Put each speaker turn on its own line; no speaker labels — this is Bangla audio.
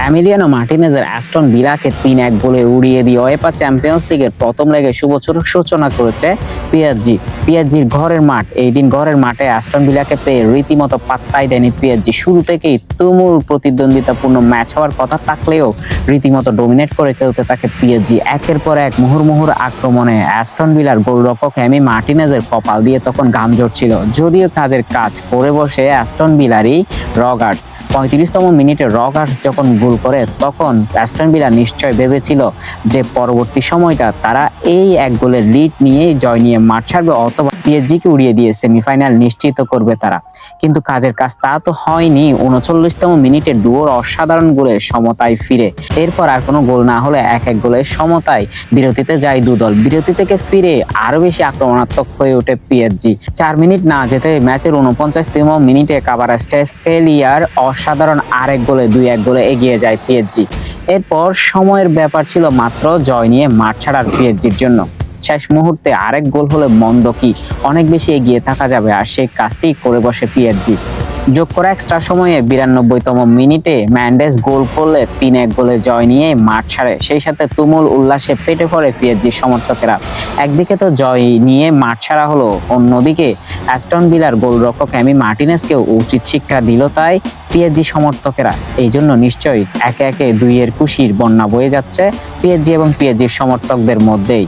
অ্যামিলিয়ানো মার্টিনেজের অ্যাস্টন ভিলাকে তিন এক গোলে উড়িয়ে দিয়ে ওয়েফা চ্যাম্পিয়ন্স লিগের প্রথম লেগে শুভ সূচনা করেছে পিএসজি পিএসজির ঘরের মাঠ, এই দিন ঘরের মাঠে অ্যাস্টন ভিলাকে পেয়ে রীতিমতো পাত্তাই দেয়নি পিএসজি শুরু থেকেই তুমুল প্রতিদ্বন্দ্বিতাপূর্ণ ম্যাচ হওয়ার কথা থাকলেও রীতিমতো ডোমিনেট করে খেলতে থাকে পিএসজি একের পর এক মুহুর্মুহুর আক্রমণে অ্যাস্টন ভিলার গোলরক্ষক এমি মার্টিনেজের কপাল দিয়ে তখন গাম জড়ছিল। যদিও তাদের কাজ করে বসে অ্যাস্টন বিলারই রগার্ড। পঁয়ত্রিশতম মিনিটে রকার্স যখন গোল করে, তখন অ্যাস্টন বিলা নিশ্চয় ভেবেছিল যে পরবর্তী সময়টা তারা এই এক গোলের লিড নিয়ে জয় নিয়ে মাঠ ছাড়বে অথবা পিএসজিকে উড়িয়ে দিয়ে সেমিফাইনাল নিশ্চিত করবে তারা। কিন্তু কাজের কাজ তা তো হয়নি। উনচল্লিশতম মিনিটে ডুয়োর অসাধারণ গোলে সমতায় ফিরে। এরপর আর কোনো গোল না হলে এক এক গোলের সমতায় বিরতিতে যায় দুদল বিরতি থেকে ফিরে আরও বেশি আক্রমণাত্মক হয়ে ওঠে পিএসজি। চার মিনিট না যেতে ম্যাচের উনপঞ্চাশতম মিনিটে কাবার স্টেলিয়ার অসাধারণ আরেক গোলে দুই এক গোলে এগিয়ে যায় পিএসজি। এরপর সময়ের ব্যাপার ছিল মাত্র জয় নিয়ে মাঠ ছাড়ার পিএসজির জন্য। শেষ মুহূর্তে আরেক গোল হলে মন্দ কি? অনেক বেশি এগিয়ে থাকা যাবে আর সেই কাজটি করে বসে পিএসজি যোগ করা এক্সট্রা সময়ে বিরানব্বইতম মিনিটে ম্যান্ডেস গোল করলে তিন এক গোলে জয় নিয়ে মাঠ ছাড়ে। সেই সাথে তুমুল উল্লাসে পেটে পড়ে পিএসজি সমর্থকেরা। একদিকে তো জয় নিয়ে মাঠ ছাড়া হলো, অন্যদিকে অ্যাস্টন ভিলার গোলরক্ষক অ্যামি মার্টিনেসকেও উচিত শিক্ষা দিল তাই পিএসজি সমর্থকেরা। এই জন্য নিশ্চয়ই একে একে দুইয়ের খুশির বন্যা বয়ে যাচ্ছে পিএসজি এবং পিএসজির সমর্থকদের মধ্যেই।